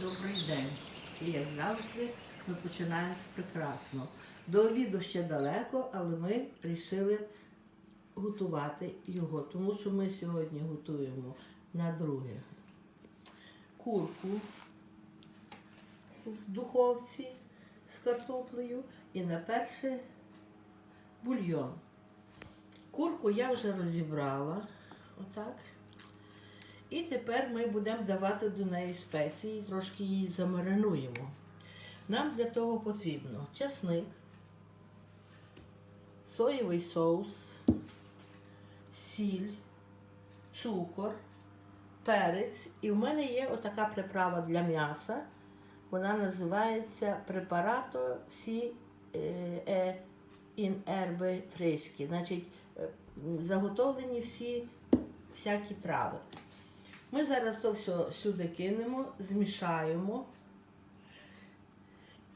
добрий день. І як завжди, ми починаємо з прекрасного. До обіду ще далеко, але ми вирішили готувати його, тому що ми сьогодні готуємо на друге курку в духовці з картоплею і на перше бульйон. Курку я вже розібрала. Отак. І тепер ми будемо давати до неї спеції, трошки її замаринуємо. Нам для того потрібно часник, соєвий соус, сіль, цукор, перець. І в мене є отака приправа для м'яса. Вона називається препарато всі е, е, erbe. Значить, е, заготовлені всі всякі трави. Ми зараз то все сюди кинемо, змішаємо.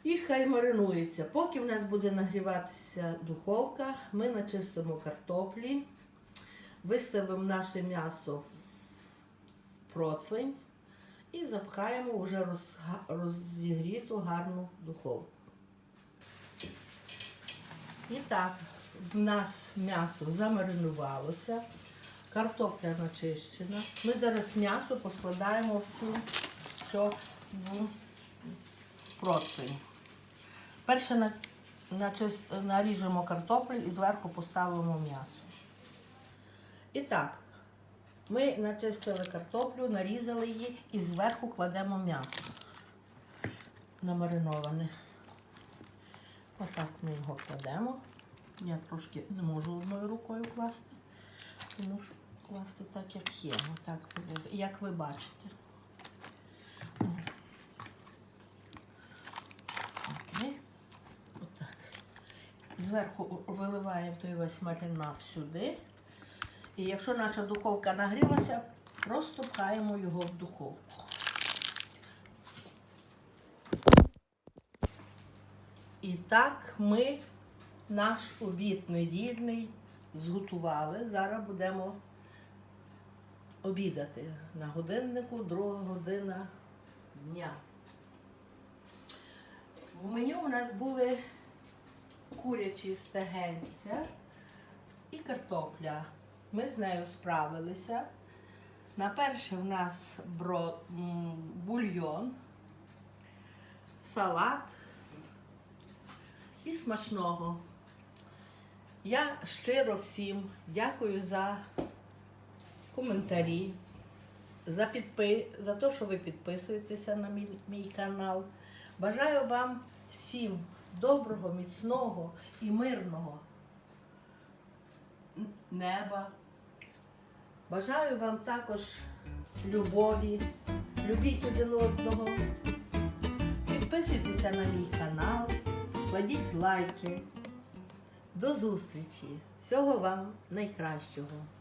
І хай маринується. Поки в нас буде нагріватися духовка, ми начистимо картоплі, виставимо наше м'ясо в противень і запхаємо вже розігріту гарну духовку. І так, в нас м'ясо замаринувалося, картопля начищена. Ми зараз м'ясо поскладаємо всю, все в противень. Перше на, начис- наріжемо картоплю і зверху поставимо м'ясо. І так, ми начистили картоплю, нарізали її і зверху кладемо м'ясо намариноване. Отак ми його кладемо. Я трошки не можу одною рукою класти, тому що класти так, як є. Отак, як ви бачите. Окей. Отак. Зверху виливаємо той весь маринад сюди. І якщо наша духовка нагрілася, просто пхаємо його в духовку. І так ми наш обід недільний зготували. Зараз будемо обідати. На годиннику друга година дня. В меню у нас були курячі стегенця і картопля. Ми з нею справилися. На перше в нас бро, бульйон, салат і смачного. Я щиро всім дякую за коментарі, за підпи... за те, що ви підписуєтеся на мій, мій канал. Бажаю вам всім доброго, міцного і мирного неба. Бажаю вам також любові, любіть один одного. Підписуйтеся на мій канал, кладіть лайки. До зустрічі! Всього вам найкращого!